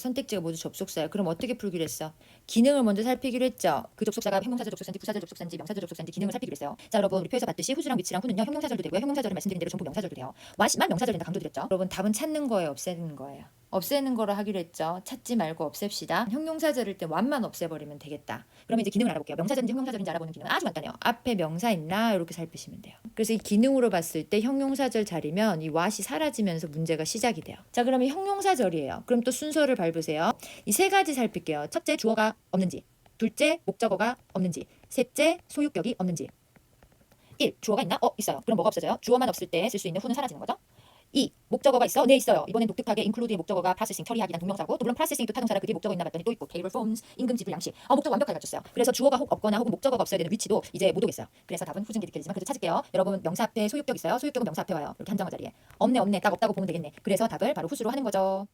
선택지가 모두 접속사예요. 그럼 어떻게 풀기로 했어? 기능을 먼저 살피기로 했죠. 그 접속사가 형용사절 접속사인지 부사절 접속사인지 명사절 접속사인지 기능을 살피기로 했어요. 자 여러분 우리 표에서 봤듯이 후주랑 위치랑 후는요 형용사절도 되고요. 형용사절을 말씀드린 대로 전부 명사절도 돼요. 와시만 명사절을 강조드렸죠. 여러분 답은 찾는 거예요, 없애는 거예요. 없애는 거로 하기로 했죠. 찾지 말고 없앱시다. 형용사절일 때 완만 없애버리면 되겠다. 그러면 이제 기능을 알아볼게요. 명사절인지 형용사절인지 알아보는 기능은 아주 간단해요. 앞에 명사 있나 이렇게 살피시면 돼요. 그래서 이 기능으로 봤을 때 형용사절 자리면 이 왓이 사라지면서 문제가 시작이 돼요. 자 그러면 형용사절이에요. 그럼 또 순서를 밟으세요. 이 세 가지 살필게요. 첫째 주어가 없는지, 둘째 목적어가 없는지, 셋째 소유격이 없는지. 1. 주어가 있나? 어 있어요. 그럼 뭐가 없어져요? 주어만 없을 때 쓸 수 있는 후는 사라지는 거죠. 2. 목적어가 있어? 네 있어요. 이번엔 독특하게 include의 목적어가 processing 처리하기 란 동명사고 또 물론 processing도 타동사라 그게 목적어 있나 봤더니 또 있고 table forms 임금 지불 양식 아 목적 완벽하게 갖췄어요. 그래서 주어가 혹 없거나 혹은 목적어가 없어야 되는 위치도 이제 못 오겠어요. 그래서 답은 후승기 느껴지지만 그래도 찾을게요. 여러분 명사 앞에 소유격 있어요? 소유격은 명사 앞에 와요. 이렇게 한정어 자리에 없네 없네 딱 없다고 보면 되겠네. 그래서 답을 바로 후수로 하는 거죠.